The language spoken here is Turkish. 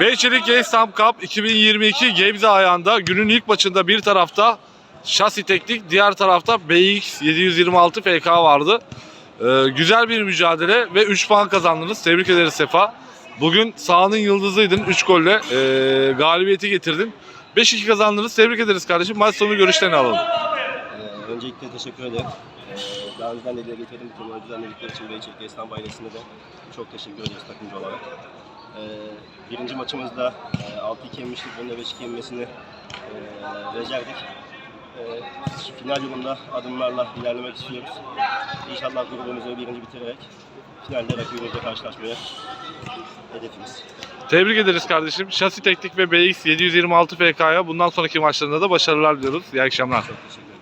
Beyçelik Games Camp Cup 2022 Gebze ayağında günün ilk maçında bir tarafta şasi teknik, diğer tarafta BX 726 FK vardı. Ee, güzel bir mücadele ve 3 puan kazandınız. Tebrik ederiz Sefa. Bugün sahanın yıldızıydın. 3 golle ee, galibiyeti getirdin. 5-2 kazandınız. Tebrik ederiz kardeşim. Maç sonu görüşlerini alalım. Ee, öncelikle teşekkür ederim. Ee, daha önceden de dile getirdim turnuva düzenledikleri için Beyçelik İstanbul ailesine de çok teşekkür ederiz takımcı olarak. Ee, birinci maçımızda e, 6-2 yenmiştik, bunun da 5-2 yenmesini e, becerdik. Ee, final yolunda adımlarla ilerlemek istiyoruz. İnşallah grubumuzu birinci bitirerek finalde rakibimizle karşılaşmaya hedefimiz. Tebrik ederiz kardeşim. Şasi teknik ve BX 726 FK'ya bundan sonraki maçlarında da başarılar diliyoruz. İyi akşamlar. Çok teşekkür